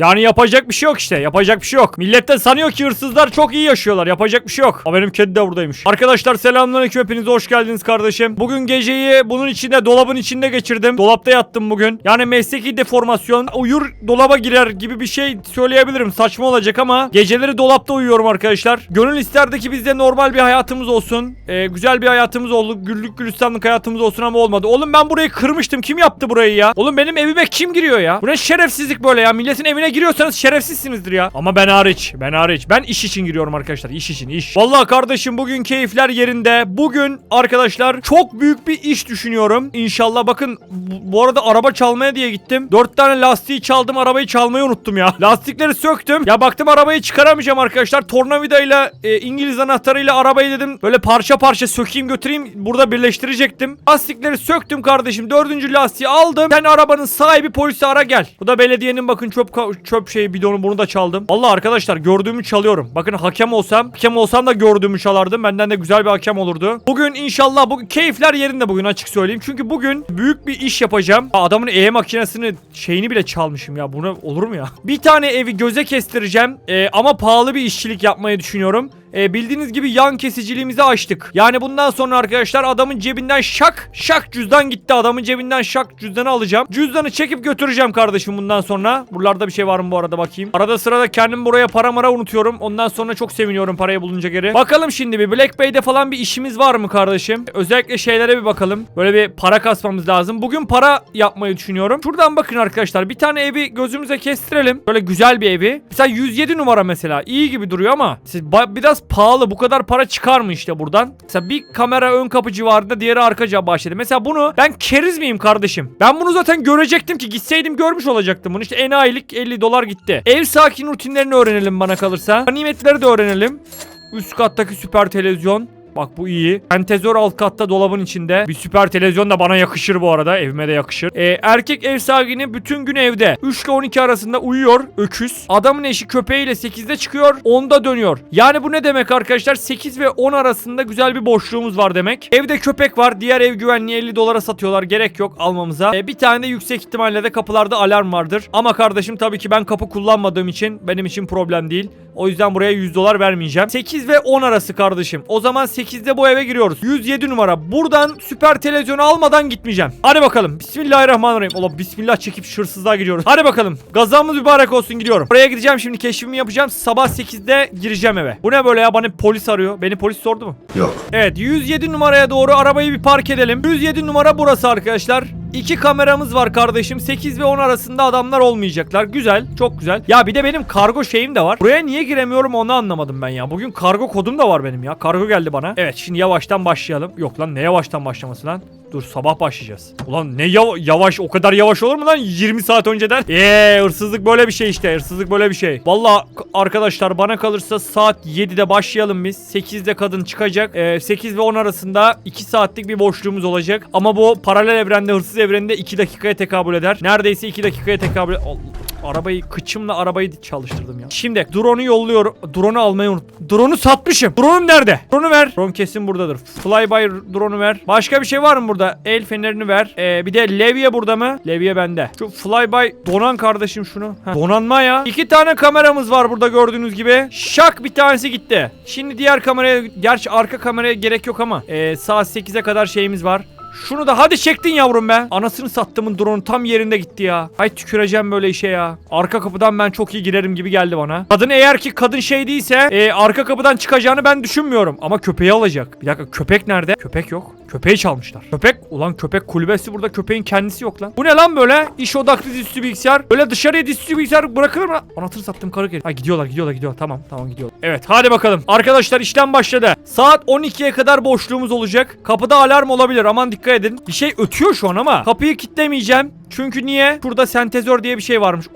Yani yapacak bir şey yok işte. Yapacak bir şey yok. Millet de sanıyor ki hırsızlar çok iyi yaşıyorlar. Yapacak bir şey yok. Ha benim kedi de buradaymış. Arkadaşlar selamünaleyküm hepiniz hoş geldiniz kardeşim. Bugün geceyi bunun içinde dolabın içinde geçirdim. Dolapta yattım bugün. Yani mesleki deformasyon. Uyur dolaba girer gibi bir şey söyleyebilirim. Saçma olacak ama geceleri dolapta uyuyorum arkadaşlar. Gönül isterdi ki bizde normal bir hayatımız olsun. Ee, güzel bir hayatımız oldu. Güllük gülistanlık hayatımız olsun ama olmadı. Oğlum ben burayı kırmıştım. Kim yaptı burayı ya? Oğlum benim evime kim giriyor ya? Bu ne şerefsizlik böyle ya? Milletin evine giriyorsanız şerefsizsinizdir ya. Ama ben hariç. Ben hariç. Ben iş için giriyorum arkadaşlar. İş için iş. Vallahi kardeşim bugün keyifler yerinde. Bugün arkadaşlar çok büyük bir iş düşünüyorum. İnşallah bakın bu arada araba çalmaya diye gittim. Dört tane lastiği çaldım. Arabayı çalmayı unuttum ya. Lastikleri söktüm. Ya baktım arabayı çıkaramayacağım arkadaşlar. Tornavidayla e, İngiliz anahtarıyla arabayı dedim böyle parça parça sökeyim götüreyim. Burada birleştirecektim. Lastikleri söktüm kardeşim. Dördüncü lastiği aldım. Sen arabanın sahibi polisi ara gel. Bu da belediyenin bakın çöp çöp şeyi bidonu bunu da çaldım. Allah arkadaşlar gördüğümü çalıyorum. Bakın hakem olsam, hakem olsam da gördüğümü çalardım. Benden de güzel bir hakem olurdu. Bugün inşallah bu keyifler yerinde bugün açık söyleyeyim. Çünkü bugün büyük bir iş yapacağım. Adamın E makinesini şeyini bile çalmışım ya. Bunu olur mu ya? Bir tane evi göze kestireceğim. Ee, ama pahalı bir işçilik yapmayı düşünüyorum. E, bildiğiniz gibi yan kesiciliğimizi açtık. Yani bundan sonra arkadaşlar adamın cebinden şak şak cüzdan gitti. Adamın cebinden şak cüzdanı alacağım. Cüzdanı çekip götüreceğim kardeşim bundan sonra. Buralarda bir şey var mı bu arada bakayım. Arada sırada kendim buraya para mara unutuyorum. Ondan sonra çok seviniyorum parayı bulunca geri. Bakalım şimdi bir Black Bay'de falan bir işimiz var mı kardeşim? Özellikle şeylere bir bakalım. Böyle bir para kasmamız lazım. Bugün para yapmayı düşünüyorum. Şuradan bakın arkadaşlar. Bir tane evi gözümüze kestirelim. Böyle güzel bir evi. Mesela 107 numara mesela. iyi gibi duruyor ama siz ba- biraz pahalı. Bu kadar para çıkar mı işte buradan? Mesela bir kamera ön kapı civarında diğeri arka bahçede. Mesela bunu ben keriz miyim kardeşim? Ben bunu zaten görecektim ki gitseydim görmüş olacaktım bunu. İşte enayilik 50 dolar gitti. Ev sakin rutinlerini öğrenelim bana kalırsa. Nimetleri de öğrenelim. Üst kattaki süper televizyon. Bak bu iyi. Pentezor alt katta dolabın içinde. Bir süper televizyon da bana yakışır bu arada. Evime de yakışır. Ee, erkek ev sahibini bütün gün evde. 3 ile 12 arasında uyuyor. Öküz. Adamın eşi köpeğiyle 8'de çıkıyor. 10'da dönüyor. Yani bu ne demek arkadaşlar? 8 ve 10 arasında güzel bir boşluğumuz var demek. Evde köpek var. Diğer ev güvenliği 50 dolara satıyorlar. Gerek yok almamıza. Ee, bir tane de yüksek ihtimalle de kapılarda alarm vardır. Ama kardeşim tabii ki ben kapı kullanmadığım için benim için problem değil. O yüzden buraya 100 dolar vermeyeceğim. 8 ve 10 arası kardeşim. O zaman 8'de bu eve giriyoruz. 107 numara. Buradan süper televizyonu almadan gitmeyeceğim. Hadi bakalım. Bismillahirrahmanirrahim. Ola bismillah çekip şırsızlığa gidiyoruz. Hadi bakalım. Gazamız mübarek olsun gidiyorum. Buraya gideceğim şimdi keşfimi yapacağım. Sabah 8'de gireceğim eve. Bu ne böyle ya? Bana polis arıyor. Beni polis sordu mu? Yok. Evet 107 numaraya doğru arabayı bir park edelim. 107 numara burası arkadaşlar. İki kameramız var kardeşim. 8 ve 10 arasında adamlar olmayacaklar. Güzel. Çok güzel. Ya bir de benim kargo şeyim de var. Buraya niye giremiyorum onu anlamadım ben ya. Bugün kargo kodum da var benim ya. Kargo geldi bana. Evet şimdi yavaştan başlayalım. Yok lan ne yavaştan başlaması lan? Dur sabah başlayacağız. Ulan ne yav- yavaş o kadar yavaş olur mu lan 20 saat önceden? Eee hırsızlık böyle bir şey işte hırsızlık böyle bir şey. Valla arkadaşlar bana kalırsa saat 7'de başlayalım biz. 8'de kadın çıkacak. Ee, 8 ve 10 arasında 2 saatlik bir boşluğumuz olacak. Ama bu paralel evrende hırsız evreninde 2 dakikaya tekabül eder. Neredeyse 2 dakikaya tekabül Allah. Arabayı kıçımla arabayı çalıştırdım ya. Şimdi drone'u yolluyor. Drone'u almayı unut. Drone'u satmışım. Drone'um nerede? Drone'u ver. Drone kesin buradadır. Flyby drone'u ver. Başka bir şey var mı burada? El fenerini ver. Ee, bir de levye burada mı? Levye bende. Şu flyby donan kardeşim şunu. Heh. Donanma ya. İki tane kameramız var burada gördüğünüz gibi. Şak bir tanesi gitti. Şimdi diğer kameraya gerçi arka kameraya gerek yok ama ee, saat 8'e kadar şeyimiz var. Şunu da hadi çektin yavrum be. Anasını sattımın drone tam yerinde gitti ya. Ay tüküreceğim böyle işe ya. Arka kapıdan ben çok iyi girerim gibi geldi bana. Kadın eğer ki kadın şey değilse e, arka kapıdan çıkacağını ben düşünmüyorum. Ama köpeği alacak. Bir dakika köpek nerede? Köpek yok. Köpeği çalmışlar. Köpek ulan köpek kulübesi burada köpeğin kendisi yok lan. Bu ne lan böyle? İş odaklı dizüstü bilgisayar. Böyle dışarıya dizüstü bilgisayar bırakılır mı? Anahtarı sattım karı geliyor. Ha gidiyorlar gidiyorlar gidiyorlar. Tamam tamam gidiyorlar. Evet hadi bakalım. Arkadaşlar işlem başladı. Saat 12'ye kadar boşluğumuz olacak. Kapıda alarm olabilir. Aman dikkat edin. Bir şey ötüyor şu an ama. Kapıyı kilitlemeyeceğim. Çünkü niye? Şurada sentezör diye bir şey varmış.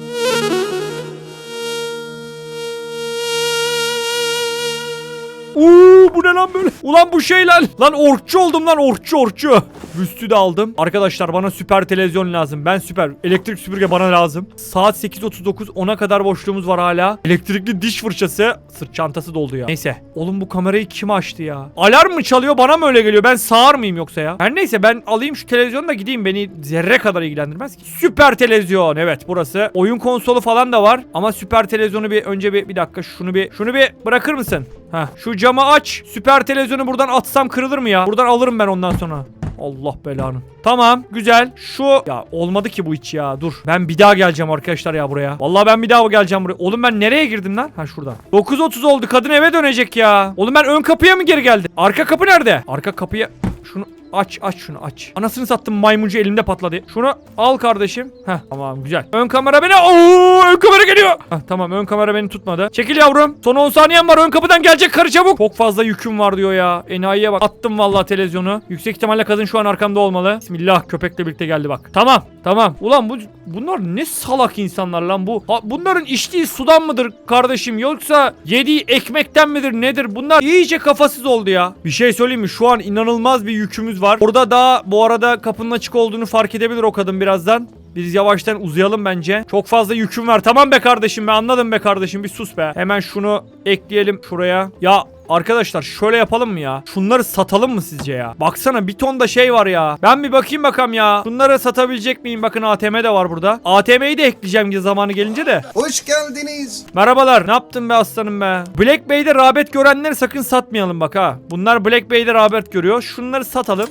Uuu bu ne lan böyle? Ulan bu şey lan. Lan orkçu oldum lan orkçu orkçu. Büstü de aldım. Arkadaşlar bana süper televizyon lazım. Ben süper. Elektrik süpürge bana lazım. Saat 8.39 10'a kadar boşluğumuz var hala. Elektrikli diş fırçası. Sırt çantası doldu ya. Neyse. Oğlum bu kamerayı kim açtı ya? Alarm mı çalıyor bana mı öyle geliyor? Ben sağır mıyım yoksa ya? Her neyse ben alayım şu televizyonu da gideyim. Beni zerre kadar ilgilendirmez ki. Süper televizyon. Evet burası. Oyun konsolu falan da var. Ama süper televizyonu bir önce bir bir dakika şunu bir şunu bir bırakır mısın? Ha şu camı aç. Süper televizyonu buradan atsam kırılır mı ya? Buradan alırım ben ondan sonra. Allah belanı. Tamam güzel. Şu ya olmadı ki bu hiç ya. Dur. Ben bir daha geleceğim arkadaşlar ya buraya. Vallahi ben bir daha geleceğim buraya. Oğlum ben nereye girdim lan? Ha şuradan. 9.30 oldu. Kadın eve dönecek ya. Oğlum ben ön kapıya mı geri geldim? Arka kapı nerede? Arka kapıya şunu aç aç şunu aç. Anasını sattım maymuncu elimde patladı. Şunu al kardeşim. Heh tamam güzel. Ön kamera beni. Oo ön kamera geliyor. Heh, tamam ön kamera beni tutmadı. Çekil yavrum. Son 10 saniyem var. Ön kapıdan gelecek karı çabuk. Çok fazla yüküm var diyor ya. Enayiye bak. Attım vallahi televizyonu. Yüksek ihtimalle kadın şu an arkamda olmalı. Bismillah köpekle birlikte geldi bak. Tamam tamam. Ulan bu bunlar ne salak insanlar lan bu. Ha, bunların içtiği sudan mıdır kardeşim yoksa yediği ekmekten midir nedir? Bunlar iyice kafasız oldu ya. Bir şey söyleyeyim mi? Şu an inanılmaz bir yükümüz var. Orada daha bu arada kapının açık olduğunu fark edebilir o kadın birazdan. Biz yavaştan uzayalım bence. Çok fazla yüküm var. Tamam be kardeşim be anladım be kardeşim bir sus be. Hemen şunu ekleyelim şuraya. Ya Arkadaşlar şöyle yapalım mı ya? Şunları satalım mı sizce ya? Baksana bir ton da şey var ya. Ben bir bakayım bakalım ya. Bunları satabilecek miyim? Bakın ATM de var burada. ATM'yi de ekleyeceğim ki zamanı gelince de. Hoş geldiniz. Merhabalar. Ne yaptın be aslanım be? Black Bay'de rağbet görenleri sakın satmayalım bak ha. Bunlar Black Bay'de rağbet görüyor. Şunları satalım.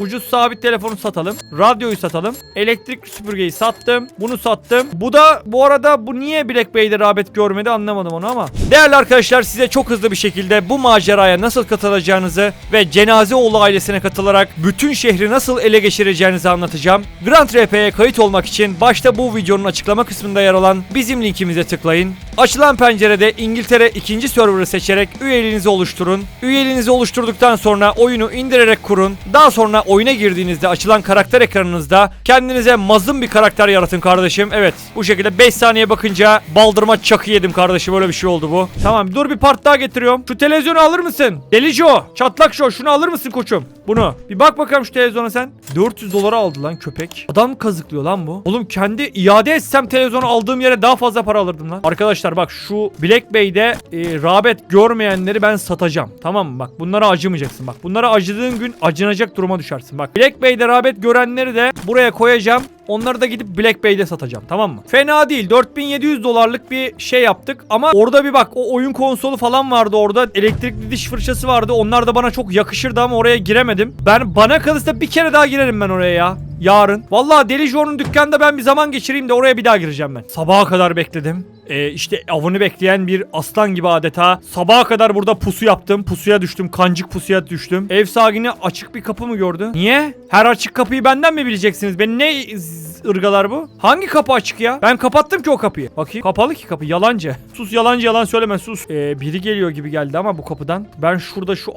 Ucuz sabit telefonu satalım. Radyoyu satalım. Elektrik süpürgeyi sattım. Bunu sattım. Bu da bu arada bu niye Black Bay'de rağbet görmedi anlamadım onu ama. Değerli arkadaşlar size çok hızlı bir şekilde bu maceraya nasıl katılacağınızı ve Cenazeoğlu ailesine katılarak bütün şehri nasıl ele geçireceğinizi anlatacağım. Grand RP'ye kayıt olmak için başta bu videonun açıklama kısmında yer alan bizim linkimize tıklayın. Açılan pencerede İngiltere ikinci server'ı seçerek üyeliğinizi oluşturun. Üyeliğinizi oluşturduktan sonra oyunu indirerek kurun. Daha sonra oyuna girdiğinizde açılan karakter ekranınızda kendinize mazlum bir karakter yaratın kardeşim. Evet bu şekilde 5 saniye bakınca baldırma çakı yedim kardeşim öyle bir şey oldu bu. Tamam dur bir part daha getiriyorum. Şu televizyonu alır mısın? Deli Joe, çatlak Joe şunu alır mısın koçum? Bunu. Bir bak bakalım şu televizyona sen. 400 dolara aldı lan köpek. Adam kazıklıyor lan bu. Oğlum kendi iade etsem televizyonu aldığım yere daha fazla para alırdım lan. Arkadaşlar bak şu Black Bay'de e, rağbet görmeyenleri ben satacağım. Tamam mı? Bak bunlara acımayacaksın. Bak bunlara acıdığın gün acınacak duruma düşersin. Bak Black Bay'de rağbet görenleri de buraya koyacağım. Onları da gidip Black Bay'de satacağım tamam mı? Fena değil 4700 dolarlık bir şey yaptık ama orada bir bak o oyun konsolu falan vardı orada elektrikli diş fırçası vardı onlar da bana çok yakışırdı ama oraya giremedim. Ben bana kalırsa bir kere daha girerim ben oraya ya. Yarın. Vallahi Deli Joe'nun dükkanında ben bir zaman geçireyim de oraya bir daha gireceğim ben. Sabaha kadar bekledim. Ee, işte avını bekleyen bir aslan gibi adeta. Sabaha kadar burada pusu yaptım. Pusuya düştüm. Kancık pusuya düştüm. Ev sahibini açık bir kapı mı gördü? Niye? Her açık kapıyı benden mi bileceksiniz? Beni ne ırgalar bu? Hangi kapı açık ya? Ben kapattım ki o kapıyı. Bakayım. Kapalı ki kapı. Yalancı. Sus yalancı yalan söyleme sus. Ee, biri geliyor gibi geldi ama bu kapıdan. Ben şurada şu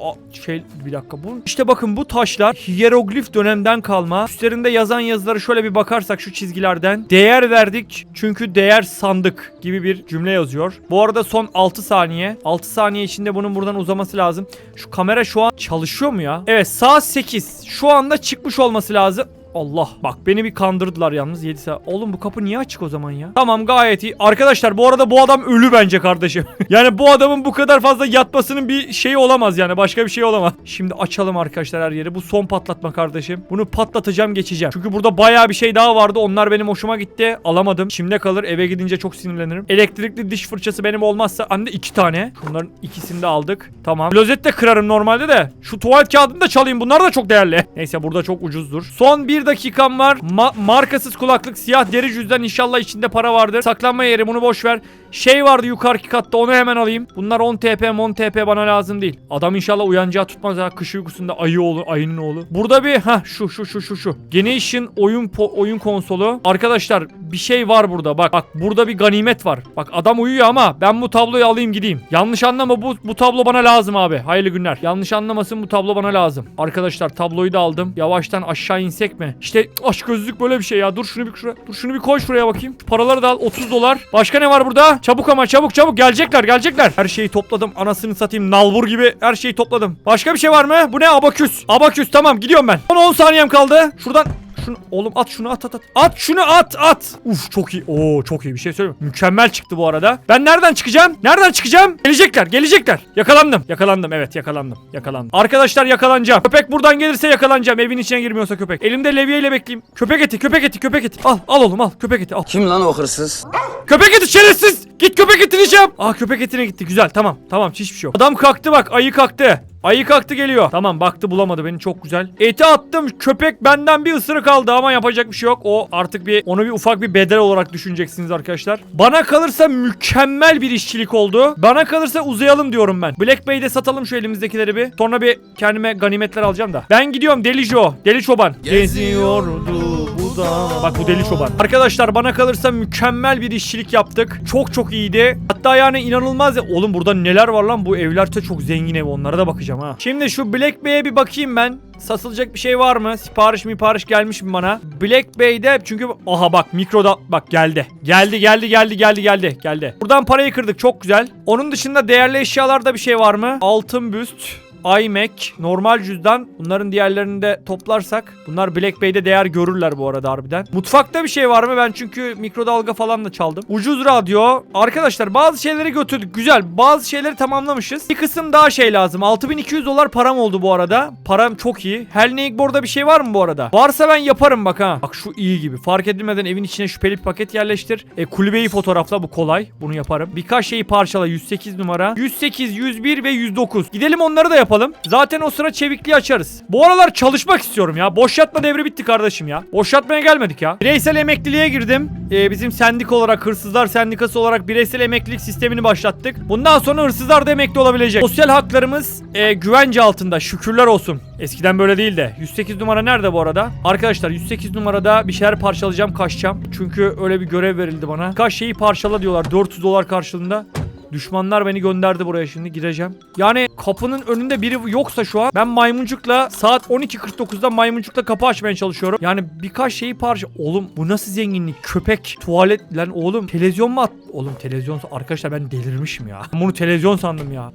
şey bir dakika bu. İşte bakın bu taşlar hieroglif dönemden kalma. Üstlerinde yazan yazıları şöyle bir bakarsak şu çizgilerden. Değer verdik çünkü değer sandık gibi bir cümle yazıyor. Bu arada son 6 saniye. 6 saniye içinde bunun buradan uzaması lazım. Şu kamera şu an çalışıyor mu ya? Evet saat 8. Şu anda çıkmış olması lazım. Allah bak beni bir kandırdılar yalnız 7 saat. Oğlum bu kapı niye açık o zaman ya? Tamam gayet iyi. Arkadaşlar bu arada bu adam ölü bence kardeşim. yani bu adamın bu kadar fazla yatmasının bir şeyi olamaz yani. Başka bir şey olamaz. Şimdi açalım arkadaşlar her yeri. Bu son patlatma kardeşim. Bunu patlatacağım geçeceğim. Çünkü burada bayağı bir şey daha vardı. Onlar benim hoşuma gitti. Alamadım. Şimdi kalır. Eve gidince çok sinirlenirim. Elektrikli diş fırçası benim olmazsa de iki tane. Şunların ikisini de aldık. Tamam. Klozet kırarım normalde de. Şu tuvalet kağıdını da çalayım. Bunlar da çok değerli. Neyse burada çok ucuzdur. Son bir dakikam var. Ma- markasız kulaklık, siyah deri cüzdan inşallah içinde para vardır. Saklanma yeri bunu boş ver. Şey vardı yukarıki katta onu hemen alayım. Bunlar 10 TP 10 TP bana lazım değil. Adam inşallah uyanacağı tutmaz ha. Kış uykusunda ayı oğlu, ayının oğlu. Burada bir ha şu şu şu şu şu. Generation oyun oyun konsolu. Arkadaşlar bir şey var burada. Bak bak burada bir ganimet var. Bak adam uyuyor ama ben bu tabloyu alayım gideyim. Yanlış anlama bu bu tablo bana lazım abi. Hayırlı günler. Yanlış anlamasın bu tablo bana lazım. Arkadaşlar tabloyu da aldım. Yavaştan aşağı insek mi? İşte aşk gözlük böyle bir şey ya. Dur şunu bir şuraya. Dur şunu bir koy şuraya bakayım. Şu paraları da al 30 dolar. Başka ne var burada? Çabuk ama çabuk çabuk gelecekler gelecekler. Her şeyi topladım anasını satayım nalbur gibi her şeyi topladım. Başka bir şey var mı? Bu ne abaküs? Abaküs tamam gidiyorum ben. Son 10 saniyem kaldı. Şuradan şunu oğlum at şunu at at at. At şunu at at. Uf çok iyi. Oo çok iyi bir şey söyleyeyim. Mükemmel çıktı bu arada. Ben nereden çıkacağım? Nereden çıkacağım? Gelecekler gelecekler. Yakalandım. Yakalandım evet yakalandım. Yakalandım. Arkadaşlar yakalanacağım. Köpek buradan gelirse yakalanacağım. Evin içine girmiyorsa köpek. Elimde levyeyle bekleyeyim. Köpek eti köpek eti köpek eti. Al al oğlum al köpek eti al. Kim lan o hırsız? Köpek eti şerefsiz. Git köpek etini yiyeceğim. Aa köpek etine gitti. Güzel tamam. Tamam hiçbir şey yok. Adam kalktı bak. Ayı kalktı. Ayı kalktı geliyor. Tamam baktı bulamadı beni çok güzel. Eti attım. Köpek benden bir ısırık aldı ama yapacak bir şey yok. O artık bir onu bir ufak bir bedel olarak düşüneceksiniz arkadaşlar. Bana kalırsa mükemmel bir işçilik oldu. Bana kalırsa uzayalım diyorum ben. Black Bay'de satalım şu elimizdekileri bir. Sonra bir kendime ganimetler alacağım da. Ben gidiyorum Deli Jo. Deli Çoban. Geziyordu bu da. Bak bu Deli Çoban. Arkadaşlar bana kalırsa mükemmel bir işçilik yaptık. Çok çok iyiydi. Hatta yani inanılmaz ya. Oğlum burada neler var lan bu evler de çok zengin ev. Onlara da bakacağım ha. Şimdi şu Black Bay'e bir bakayım ben. Satılacak bir şey var mı? Sipariş mi sipariş gelmiş mi bana? Black Bay'de çünkü aha bak mikroda bak geldi. Geldi geldi geldi geldi geldi geldi. Buradan parayı kırdık çok güzel. Onun dışında değerli eşyalarda bir şey var mı? Altın büst iMac, normal cüzdan. Bunların diğerlerini de toplarsak bunlar Black Bay'de değer görürler bu arada harbiden. Mutfakta bir şey var mı? Ben çünkü mikrodalga falan da çaldım. Ucuz radyo. Arkadaşlar bazı şeyleri götürdük. Güzel. Bazı şeyleri tamamlamışız. Bir kısım daha şey lazım. 6200 dolar param oldu bu arada. Param çok iyi. Hellneik Board'da bir şey var mı bu arada? Varsa ben yaparım bak ha. Bak şu iyi gibi. Fark edilmeden evin içine şüpheli bir paket yerleştir. E, kulübeyi fotoğrafla bu kolay. Bunu yaparım. Birkaç şeyi parçala. 108 numara. 108, 101 ve 109. Gidelim onları da yapalım. Zaten o sıra çevikliği açarız. Bu aralar çalışmak istiyorum ya. Boş yatma devri bitti kardeşim ya. Boş yatmaya gelmedik ya. Bireysel emekliliğe girdim. Ee, bizim sendik olarak Hırsızlar Sendikası olarak bireysel emeklilik sistemini başlattık. Bundan sonra hırsızlar da emekli olabilecek. Sosyal haklarımız e, güvence altında. Şükürler olsun. Eskiden böyle değil de. 108 numara nerede bu arada? Arkadaşlar 108 numarada bir şeyler parçalayacağım, kaçacağım. Çünkü öyle bir görev verildi bana. Kaç şeyi parçala diyorlar 400 dolar karşılığında. Düşmanlar beni gönderdi buraya şimdi gireceğim. Yani kapının önünde biri yoksa şu an ben maymuncukla saat 12.49'da maymuncukla kapı açmaya çalışıyorum. Yani birkaç şeyi parça... Oğlum bu nasıl zenginlik? Köpek, tuvalet lan oğlum televizyon mu at? Oğlum televizyon arkadaşlar ben delirmişim ya. Ben bunu televizyon sandım ya.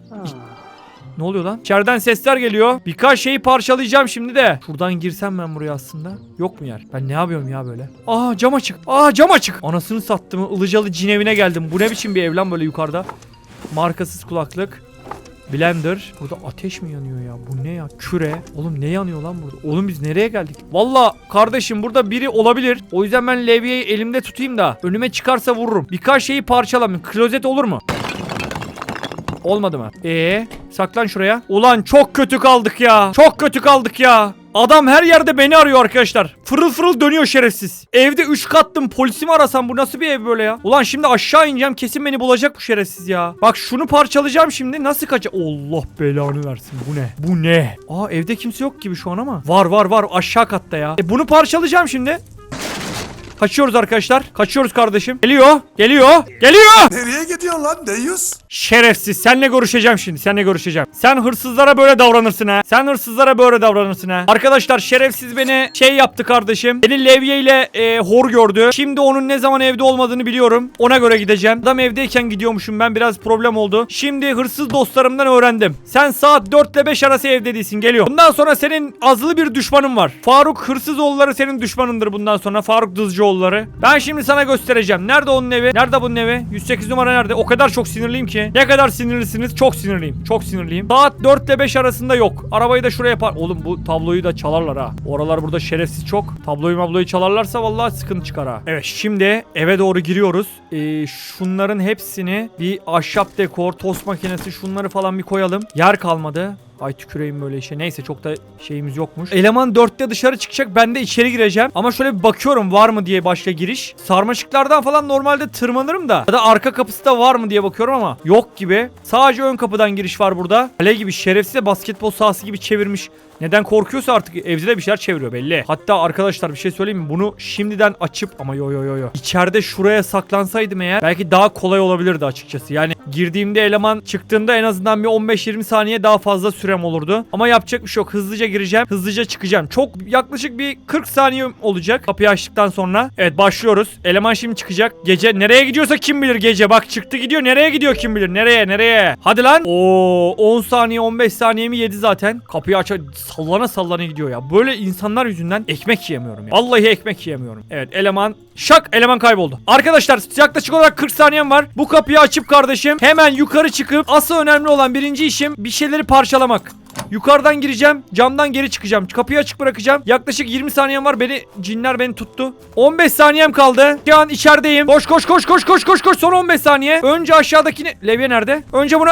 Ne oluyor lan? İçeriden sesler geliyor. Birkaç şeyi parçalayacağım şimdi de. Şuradan girsem ben buraya aslında. Yok mu yer? Ben ne yapıyorum ya böyle? Aa cam açık. Aa cam açık. Anasını sattım. Ilıcalı cin evine geldim. Bu ne biçim bir ev lan böyle yukarıda? Markasız kulaklık. Blender. Burada ateş mi yanıyor ya? Bu ne ya? Küre. Oğlum ne yanıyor lan burada? Oğlum biz nereye geldik? Valla kardeşim burada biri olabilir. O yüzden ben levyeyi elimde tutayım da önüme çıkarsa vururum. Birkaç şeyi parçalamayayım. Klozet olur mu? Olmadı mı? Ee, saklan şuraya. Ulan çok kötü kaldık ya. Çok kötü kaldık ya. Adam her yerde beni arıyor arkadaşlar. Fırıl fırıl dönüyor şerefsiz. Evde 3 kattım. Polisi mi arasam bu nasıl bir ev böyle ya? Ulan şimdi aşağı ineceğim. Kesin beni bulacak bu şerefsiz ya. Bak şunu parçalayacağım şimdi. Nasıl kaça... Allah belanı versin. Bu ne? Bu ne? Aa evde kimse yok gibi şu an ama. Var var var. Aşağı katta ya. E bunu parçalayacağım şimdi. Kaçıyoruz arkadaşlar. Kaçıyoruz kardeşim. Geliyor. Geliyor. Geliyor. Nereye gidiyorsun lan Deyyus? Şerefsiz. Senle görüşeceğim şimdi. Senle görüşeceğim. Sen hırsızlara böyle davranırsın ha. Sen hırsızlara böyle davranırsın ha. Arkadaşlar şerefsiz beni şey yaptı kardeşim. Beni levyeyle e, hor gördü. Şimdi onun ne zaman evde olmadığını biliyorum. Ona göre gideceğim. Adam evdeyken gidiyormuşum ben. Biraz problem oldu. Şimdi hırsız dostlarımdan öğrendim. Sen saat 4 ile 5 arası evde değilsin. Geliyor. Bundan sonra senin azılı bir düşmanın var. Faruk Hırsızoğulları senin düşmanındır bundan sonra. Faruk Dızcıoğulları. Ben şimdi sana göstereceğim. Nerede onun evi? Nerede bunun evi? 108 numara nerede? O kadar çok sinirliyim ki. Ne kadar sinirlisiniz? Çok sinirliyim. Çok sinirliyim. Saat 4 ile 5 arasında yok. Arabayı da şuraya par... Oğlum bu tabloyu da çalarlar ha. Oralar burada şerefsiz çok. Tabloyu mabloyu çalarlarsa vallahi sıkıntı çıkar ha. Evet şimdi eve doğru giriyoruz. Ee, şunların hepsini bir ahşap dekor, tost makinesi şunları falan bir koyalım. Yer kalmadı. Ay tüküreyim böyle işe. Neyse çok da şeyimiz yokmuş. Eleman 4'te dışarı çıkacak. Ben de içeri gireceğim. Ama şöyle bir bakıyorum var mı diye başka giriş. Sarmaşıklardan falan normalde tırmanırım da. Ya da arka kapısı da var mı diye bakıyorum ama yok gibi. Sadece ön kapıdan giriş var burada. Kale gibi şerefsiz basketbol sahası gibi çevirmiş. Neden korkuyorsa artık evde de bir şeyler çeviriyor belli. Hatta arkadaşlar bir şey söyleyeyim mi? Bunu şimdiden açıp ama yo yo yo yo. İçeride şuraya saklansaydım eğer belki daha kolay olabilirdi açıkçası. Yani girdiğimde eleman çıktığında en azından bir 15-20 saniye daha fazla sürem olurdu. Ama yapacak bir şey yok. Hızlıca gireceğim. Hızlıca çıkacağım. Çok yaklaşık bir 40 saniye olacak kapıyı açtıktan sonra. Evet başlıyoruz. Eleman şimdi çıkacak. Gece nereye gidiyorsa kim bilir gece. Bak çıktı gidiyor. Nereye gidiyor kim bilir. Nereye nereye. Hadi lan. Oo 10 saniye 15 saniye mi yedi zaten. Kapıyı aç sallana sallana gidiyor ya. Böyle insanlar yüzünden ekmek yiyemiyorum ya. Vallahi ekmek yiyemiyorum. Evet eleman şak eleman kayboldu. Arkadaşlar yaklaşık olarak 40 saniyem var. Bu kapıyı açıp kardeşim hemen yukarı çıkıp asıl önemli olan birinci işim bir şeyleri parçalamak. Yukarıdan gireceğim. Camdan geri çıkacağım. Kapıyı açık bırakacağım. Yaklaşık 20 saniyem var. Beni cinler beni tuttu. 15 saniyem kaldı. Şu an içerideyim. Koş koş koş koş koş koş koş. Son 15 saniye. Önce aşağıdakini... Levye nerede? Önce bunu...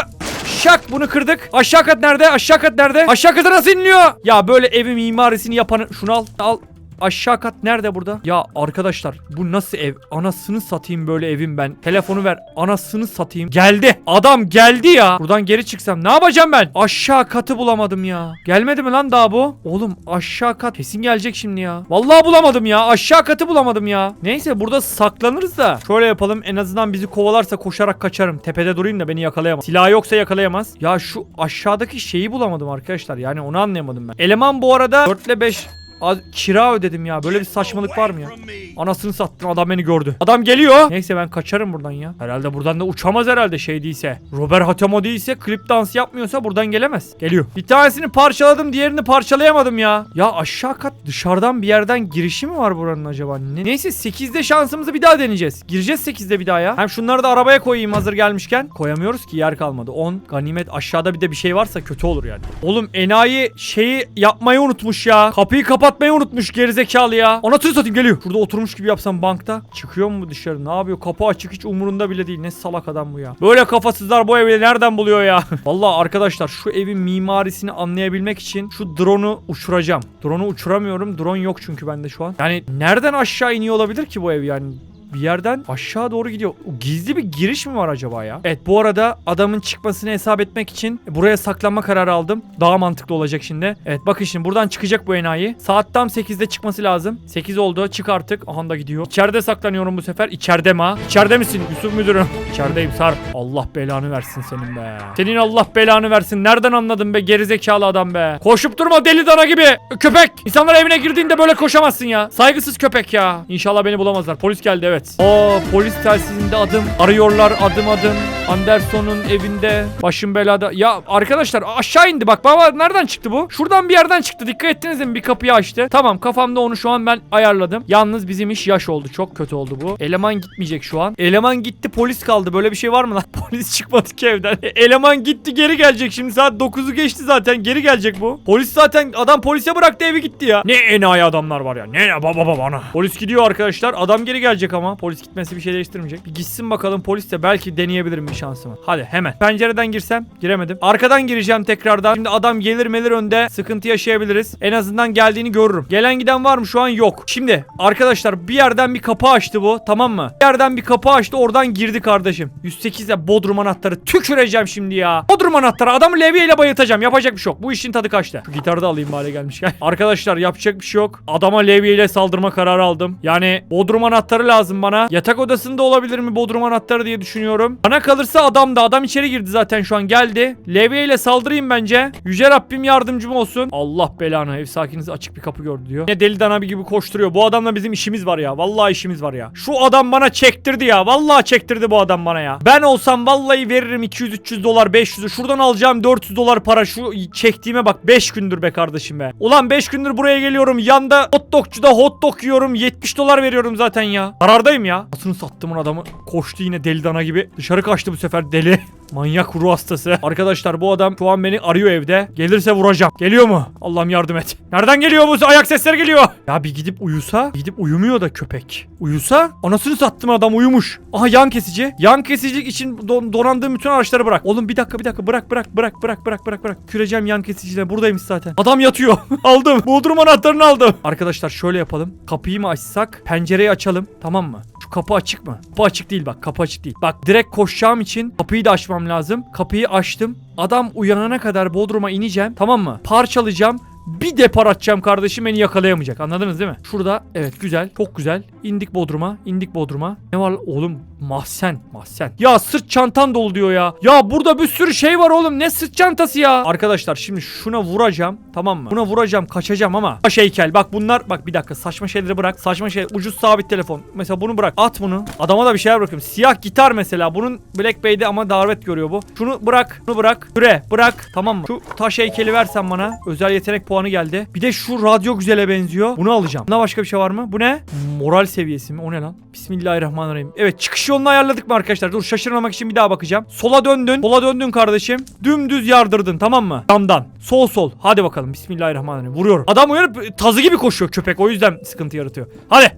Şak bunu kırdık. Aşağı kat nerede? Aşağı kat nerede? Aşağı kata nasıl iniliyor? Ya böyle evin mimarisini yapanı şunu al. Al. Aşağı kat nerede burada? Ya arkadaşlar bu nasıl ev? Anasını satayım böyle evim ben. Telefonu ver. Anasını satayım. Geldi. Adam geldi ya. Buradan geri çıksam ne yapacağım ben? Aşağı katı bulamadım ya. Gelmedi mi lan daha bu? Oğlum aşağı kat kesin gelecek şimdi ya. Vallahi bulamadım ya. Aşağı katı bulamadım ya. Neyse burada saklanırız da. Şöyle yapalım en azından bizi kovalarsa koşarak kaçarım. Tepede durayım da beni yakalayamaz. Silahı yoksa yakalayamaz. Ya şu aşağıdaki şeyi bulamadım arkadaşlar. Yani onu anlayamadım ben. Eleman bu arada 4 ile 5 Az, kira ödedim ya. Böyle bir saçmalık var mı ya? Anasını sattım adam beni gördü. Adam geliyor. Neyse ben kaçarım buradan ya. Herhalde buradan da uçamaz herhalde şey değilse. Robert Hatemo değilse klip dans yapmıyorsa buradan gelemez. Geliyor. Bir tanesini parçaladım diğerini parçalayamadım ya. Ya aşağı kat dışarıdan bir yerden girişi mi var buranın acaba? Ne? Neyse 8'de şansımızı bir daha deneyeceğiz. Gireceğiz 8'de bir daha ya. Hem şunları da arabaya koyayım hazır gelmişken. Koyamıyoruz ki yer kalmadı. 10 ganimet aşağıda bir de bir şey varsa kötü olur yani. Oğlum enayi şeyi yapmayı unutmuş ya. Kapıyı kapatmayı unutmuş gerizekalı ya. Anasını satayım geliyor. Şurada oturmuş gibi yapsam bankta. Çıkıyor mu dışarı? Ne yapıyor? Kapı açık hiç umurunda bile değil. Ne salak adam bu ya. Böyle kafasızlar bu evi nereden buluyor ya? Vallahi arkadaşlar şu evin mimarisini anlayabilmek için şu drone'u uçuracağım. Drone'u uçuramıyorum. Drone yok çünkü bende şu an. Yani nereden aşağı iniyor olabilir ki bu ev yani? Bir yerden aşağı doğru gidiyor. Gizli bir giriş mi var acaba ya? Evet bu arada adamın çıkmasını hesap etmek için buraya saklanma kararı aldım. Daha mantıklı olacak şimdi. Evet bakın şimdi buradan çıkacak bu enayi. Saat tam 8'de çıkması lazım. 8 oldu çık artık. Aha da gidiyor. İçeride saklanıyorum bu sefer. İçeride mi ha? İçeride misin Yusuf müdürüm? İçerideyim Sarp. Allah belanı versin senin be. Senin Allah belanı versin. Nereden anladın be gerizekalı adam be. Koşup durma deli dana gibi. Köpek. İnsanlar evine girdiğinde böyle koşamazsın ya. Saygısız köpek ya. İnşallah beni bulamazlar. Polis geldi evet. Aa polis telsizinde adım. Arıyorlar adım adım. Anderson'un evinde. Başım belada. Ya arkadaşlar aşağı indi bak. Baba nereden çıktı bu? Şuradan bir yerden çıktı. Dikkat ettiniz mi? Bir kapıyı açtı. Tamam kafamda onu şu an ben ayarladım. Yalnız bizim iş yaş oldu. Çok kötü oldu bu. Eleman gitmeyecek şu an. Eleman gitti polis kaldı. Böyle bir şey var mı lan? Polis çıkmadı ki evden. E, Eleman gitti geri gelecek. Şimdi saat 9'u geçti zaten. Geri gelecek bu. Polis zaten adam polise bıraktı evi gitti ya. Ne enayi adamlar var ya. Ne baba baba bana. Polis gidiyor arkadaşlar. Adam geri gelecek ama. Polis gitmesi bir şey değiştirmeyecek. Bir gitsin bakalım polis de belki deneyebilirim bir şansımı. Hadi hemen. Pencereden girsem giremedim. Arkadan gireceğim tekrardan. Şimdi adam gelir melir önde sıkıntı yaşayabiliriz. En azından geldiğini görürüm. Gelen giden var mı şu an yok. Şimdi arkadaşlar bir yerden bir kapı açtı bu tamam mı? Bir yerden bir kapı açtı oradan girdi kardeşim. 108 ile Bodrum anahtarı tüküreceğim şimdi ya. Bodrum anahtarı adamı levyeyle bayıltacağım. Yapacak bir şey yok. Bu işin tadı kaçtı. Şu gitarı da alayım bari gelmişken. arkadaşlar yapacak bir şey yok. Adama levyeyle saldırma kararı aldım. Yani Bodrum anahtarı lazım bana. Yatak odasında olabilir mi Bodrum anahtarı diye düşünüyorum. Bana kalırsa adam da adam içeri girdi zaten şu an geldi. Levyeyle saldırayım bence. Yüce Rabbim yardımcım olsun. Allah belanı ev sakiniz açık bir kapı gördü diyor. Ne deli dana bir gibi koşturuyor. Bu adamla bizim işimiz var ya. Vallahi işimiz var ya. Şu adam bana çektirdi ya. Vallahi çektirdi bu adam bana ya. Ben olsam vallahi veririm 200-300 dolar 500'ü. Şuradan alacağım 400 dolar para. Şu çektiğime bak 5 gündür be kardeşim be. Ulan 5 gündür buraya geliyorum. Yanda hot dogcuda hot dog yiyorum. 70 dolar veriyorum zaten ya. Zarardayım ya. Nasıl sattımın adamı. Koştu yine deli dana gibi. Dışarı kaçtı bu sefer deli. Manyak ruh hastası. Arkadaşlar bu adam şu an beni arıyor evde. Gelirse vuracağım. Geliyor mu? Allah'ım yardım et. Nereden geliyor bu? Ayak sesleri geliyor. Ya bir gidip uyusa. Gidip uyumuyor da köpek. Uyusa anasını sattım adam uyumuş. Aha yan kesici. Yan kesicilik için don- donandığım bütün araçları bırak. Oğlum bir dakika bir dakika bırak bırak bırak bırak bırak bırak bırak. Küreceğim yan kesiciyle buradaymış zaten. Adam yatıyor. aldım. Bodrum anahtarını aldım. Arkadaşlar şöyle yapalım. Kapıyı mı açsak? Pencereyi açalım. Tamam mı? Şu kapı açık mı? Kapı açık değil bak. Kapı açık değil. Bak direkt koşacağım için kapıyı da açmam lazım. Kapıyı açtım. Adam uyanana kadar Bodrum'a ineceğim. Tamam mı? Parçalayacağım. Bir depar atacağım kardeşim beni yakalayamayacak. Anladınız değil mi? Şurada evet güzel. Çok güzel. İndik Bodrum'a. indik Bodrum'a. Ne var oğlum? Mahsen. Mahsen. Ya sırt çantan dolu diyor ya. Ya burada bir sürü şey var oğlum. Ne sırt çantası ya? Arkadaşlar şimdi şuna vuracağım. Tamam mı? Buna vuracağım. Kaçacağım ama. Baş heykel. Bak bunlar. Bak bir dakika. Saçma şeyleri bırak. Saçma şey. Ucuz sabit telefon. Mesela bunu bırak. At bunu. Adama da bir şeyler bırakayım. Siyah gitar mesela. Bunun Black Bay'de ama davet görüyor bu. Şunu bırak. Bunu bırak. Süre. Bırak. Tamam mı? Şu taş heykeli versen bana. Özel yetenek puanı geldi. Bir de şu radyo güzele benziyor. Bunu alacağım. Buna başka bir şey var mı? Bu ne? Moral seviyesi mi? O ne lan? Bismillahirrahmanirrahim. Evet çıkış yolunu ayarladık mı arkadaşlar? Dur şaşırmamak için bir daha bakacağım. Sola döndün. Sola döndün kardeşim. Dümdüz yardırdın tamam mı? Damdan. Sol sol. Hadi bakalım. Bismillahirrahmanirrahim. Vuruyorum. Adam uyanıp tazı gibi koşuyor köpek. O yüzden sıkıntı yaratıyor. Hadi.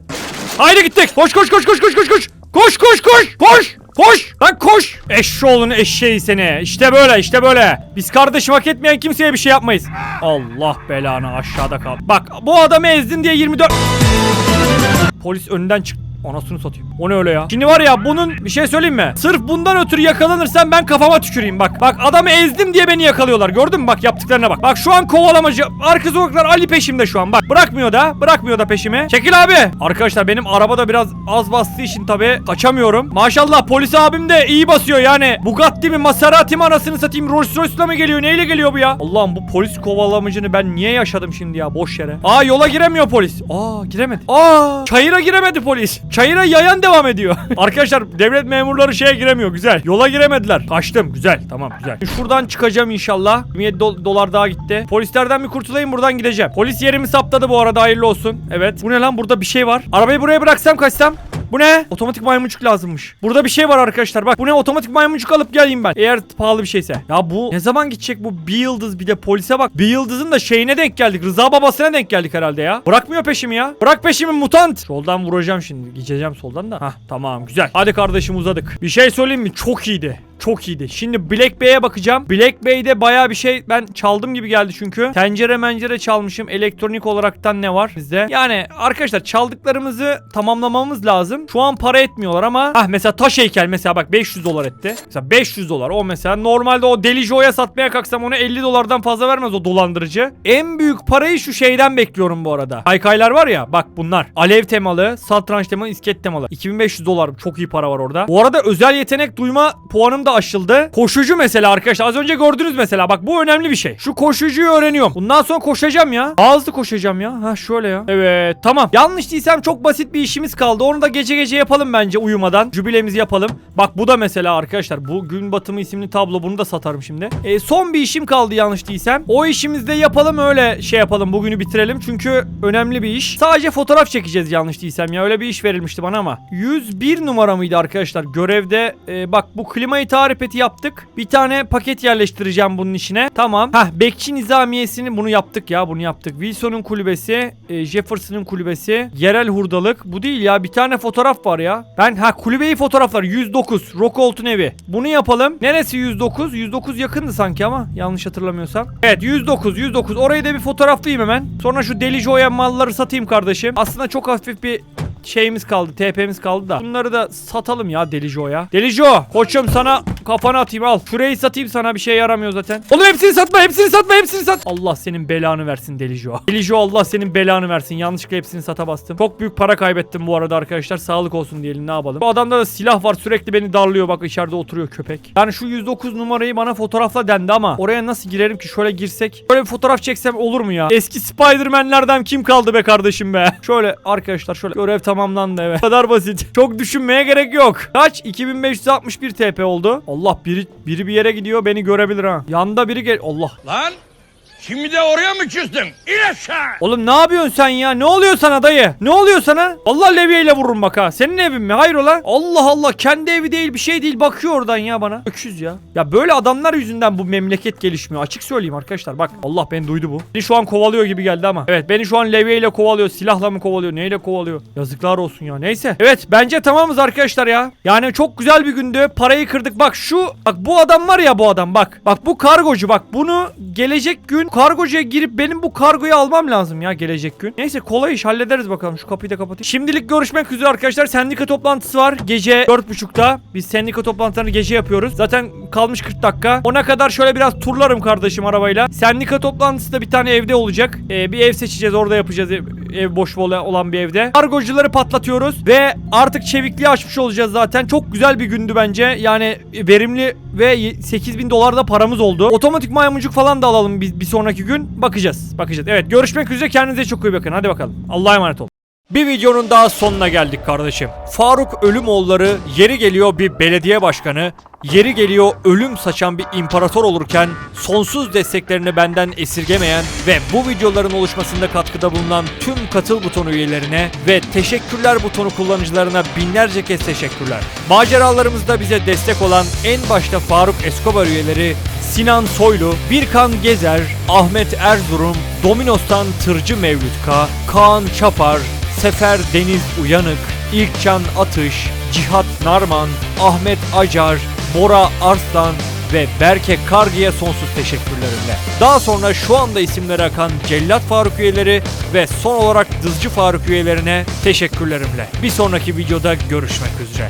Haydi gittik. Koş koş koş koş koş koş koş. Koş koş koş. Koş. Koş. Lan koş. Eşşoğlunun eşeği seni. İşte böyle işte böyle. Biz kardeşim hak etmeyen kimseye bir şey yapmayız. Allah belanı aşağıda kal. Bak bu adamı ezdin diye 24... Polis önünden çık. Anasını satayım. O ne öyle ya? Şimdi var ya bunun bir şey söyleyeyim mi? Sırf bundan ötürü yakalanırsam ben kafama tüküreyim bak. Bak adamı ezdim diye beni yakalıyorlar. Gördün mü bak yaptıklarına bak. Bak şu an kovalamacı. Arka sokaklar Ali peşimde şu an. Bak bırakmıyor da. Bırakmıyor da peşimi. Çekil abi. Arkadaşlar benim arabada biraz az bastığı için tabii kaçamıyorum. Maşallah polis abim de iyi basıyor yani. Bugatti mi Maserati mi anasını satayım Rolls Royce'la mı geliyor? Neyle geliyor bu ya? Allah'ım bu polis kovalamacını ben niye yaşadım şimdi ya boş yere. Aa yola giremiyor polis. Aa giremedi. Aa çayıra giremedi polis. Çayıra yayan devam ediyor. Arkadaşlar devlet memurları şeye giremiyor. Güzel. Yola giremediler. Kaçtım. Güzel. Tamam güzel. Şuradan çıkacağım inşallah. 27 do- dolar daha gitti. Polislerden bir kurtulayım buradan gideceğim. Polis yerimi saptadı bu arada hayırlı olsun. Evet. Bu ne lan burada bir şey var. Arabayı buraya bıraksam kaçsam. Bu ne? Otomatik maymuncuk lazımmış. Burada bir şey var arkadaşlar. Bak bu ne? Otomatik maymuncuk alıp geleyim ben. Eğer pahalı bir şeyse. Ya bu ne zaman gidecek bu bir yıldız bir de polise bak. Bir yıldızın da şeyine denk geldik. Rıza babasına denk geldik herhalde ya. Bırakmıyor peşimi ya. Bırak peşimi mutant. Soldan vuracağım şimdi. Geçeceğim soldan da. Hah tamam güzel. Hadi kardeşim uzadık. Bir şey söyleyeyim mi? Çok iyiydi. Çok iyiydi. Şimdi Black Bay'e bakacağım. Black Bay'de baya bir şey ben çaldım gibi geldi çünkü. Tencere mencere çalmışım. Elektronik olaraktan ne var bizde? Yani arkadaşlar çaldıklarımızı tamamlamamız lazım. Şu an para etmiyorlar ama ah mesela taş heykel mesela bak 500 dolar etti. Mesela 500 dolar o mesela normalde o Deli Joe'ya satmaya kalksam onu 50 dolardan fazla vermez o dolandırıcı. En büyük parayı şu şeyden bekliyorum bu arada. Kaykaylar var ya bak bunlar. Alev temalı, satranç temalı, isket temalı. 2500 dolar çok iyi para var orada. Bu arada özel yetenek duyma puanım da aşıldı. Koşucu mesela arkadaşlar az önce gördünüz mesela bak bu önemli bir şey. Şu koşucuyu öğreniyorum. Bundan sonra koşacağım ya. Daha hızlı koşacağım ya. Ha şöyle ya. Evet tamam. Yanlış değilsem çok basit bir işimiz kaldı. Onu da gece gece yapalım bence uyumadan. Jübilemizi yapalım. Bak bu da mesela arkadaşlar bu gün batımı isimli tablo bunu da satarım şimdi. E, son bir işim kaldı yanlış değilsem. O işimizi de yapalım öyle şey yapalım bugünü bitirelim. Çünkü önemli bir iş. Sadece fotoğraf çekeceğiz yanlış değilsem ya. Öyle bir iş verilmişti bana ama. 101 numara mıydı arkadaşlar? Görevde e, bak bu klimayı tarif eti yaptık. Bir tane paket yerleştireceğim bunun içine. Tamam. Hah bekçi nizamiyesini bunu yaptık ya bunu yaptık. Wilson'un kulübesi, e, Jefferson'ın kulübesi, yerel hurdalık. Bu değil ya bir tane fotoğraf var ya. Ben ha kulübeyi fotoğraflar 109 Rockholt'un evi. Bunu yapalım. Neresi 109? 109 yakındı sanki ama yanlış hatırlamıyorsam. Evet 109 109 orayı da bir fotoğraflayayım hemen. Sonra şu Deli Joe'ya malları satayım kardeşim. Aslında çok hafif bir şeyimiz kaldı. TP'miz kaldı da. Bunları da satalım ya Delijo'ya. Delijo koçum sana kafana atayım al. Şurayı satayım sana bir şey yaramıyor zaten. Oğlum hepsini satma hepsini satma hepsini sat. Allah senin belanı versin Delijo. Delijo Allah senin belanı versin. Yanlışlıkla hepsini sata bastım. Çok büyük para kaybettim bu arada arkadaşlar. Sağlık olsun diyelim ne yapalım. Bu adamda da silah var sürekli beni darlıyor bak içeride oturuyor köpek. Yani şu 109 numarayı bana fotoğrafla dendi ama oraya nasıl girerim ki şöyle girsek. Böyle bir fotoğraf çeksem olur mu ya? Eski Spider-Man'lerden kim kaldı be kardeşim be? Şöyle arkadaşlar şöyle görev tamamlandı evet. Bu kadar basit. Çok düşünmeye gerek yok. Kaç? 2561 TP oldu. Allah biri biri bir yere gidiyor beni görebilir ha. Yanda biri gel. Allah. Lan şimdi de oraya mı küstün? İn aşağı. Oğlum ne yapıyorsun sen ya? Ne oluyor sana dayı? Ne oluyor sana? Allah levyeyle vururum bak ha. Senin evin mi? Hayrola? Allah Allah kendi evi değil bir şey değil bakıyor oradan ya bana. Öküz ya. Ya böyle adamlar yüzünden bu memleket gelişmiyor. Açık söyleyeyim arkadaşlar bak. Allah beni duydu bu. Beni şu an kovalıyor gibi geldi ama. Evet beni şu an levyeyle kovalıyor. Silahla mı kovalıyor? Neyle kovalıyor? Yazıklar olsun ya. Neyse. Evet bence tamamız arkadaşlar ya. Yani çok güzel bir gündü. Parayı kırdık. Bak şu bak bu adam var ya bu adam bak. Bak bu kargocu bak bunu gelecek gün gün kargocuya girip benim bu kargoyu almam lazım ya gelecek gün. Neyse kolay iş hallederiz bakalım. Şu kapıyı da kapatayım. Şimdilik görüşmek üzere arkadaşlar. Sendika toplantısı var. Gece 4.30'da. Biz sendika toplantılarını gece yapıyoruz. Zaten kalmış 40 dakika. Ona kadar şöyle biraz turlarım kardeşim arabayla. Sendika toplantısı da bir tane evde olacak. Ee, bir ev seçeceğiz orada yapacağız. Ev, boş ola- olan bir evde. Kargocuları patlatıyoruz ve artık çevikliği açmış olacağız zaten. Çok güzel bir gündü bence. Yani verimli ve 8000 dolar da paramız oldu. Otomatik maymuncuk falan da alalım bir, bir sonraki gün. Bakacağız. Bakacağız. Evet görüşmek üzere. Kendinize çok iyi bakın. Hadi bakalım. Allah'a emanet olun. Bir videonun daha sonuna geldik kardeşim. Faruk Ölümoğulları yeri geliyor bir belediye başkanı, yeri geliyor ölüm saçan bir imparator olurken sonsuz desteklerini benden esirgemeyen ve bu videoların oluşmasında katkıda bulunan tüm katıl butonu üyelerine ve teşekkürler butonu kullanıcılarına binlerce kez teşekkürler. Maceralarımızda bize destek olan en başta Faruk Escobar üyeleri Sinan Soylu, Birkan Gezer, Ahmet Erzurum, Dominos'tan Tırcı Mevlüt K, Kaan Çapar, Sefer Deniz Uyanık, İlkcan Atış, Cihat Narman, Ahmet Acar, Bora Arslan ve Berke Kargı'ya sonsuz teşekkürlerimle. Daha sonra şu anda isimleri akan Cellat Faruk üyeleri ve son olarak Dızcı Faruk üyelerine teşekkürlerimle. Bir sonraki videoda görüşmek üzere.